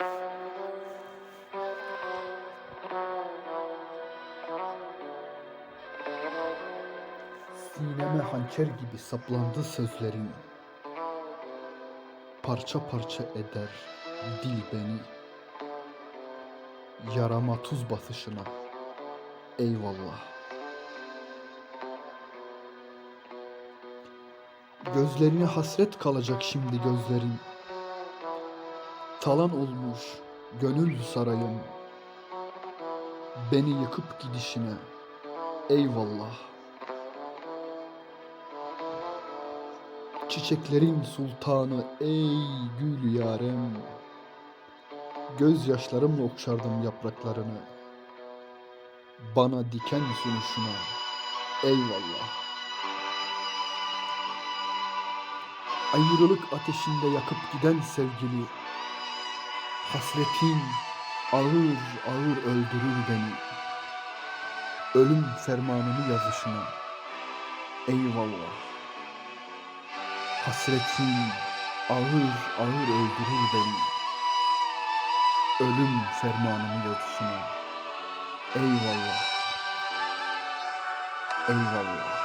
Sineme hançer gibi saplandı sözlerin. Parça parça eder dil beni. Yarama tuz basışına. Eyvallah. Gözlerine hasret kalacak şimdi gözlerin. Talan olmuş gönül sarayım. Beni yıkıp gidişine. Eyvallah. Çiçeklerin sultanı ey gül yarem Gözyaşlarımla okşardım yapraklarını Bana diken sunuşuna eyvallah Ayrılık ateşinde yakıp giden sevgili Hasretin ağır ağır öldürür beni Ölüm fermanını yazışına eyvallah Hasretin ağır ağır öldürür beni. Ölüm fermanını yazışına. Eyvallah. Eyvallah.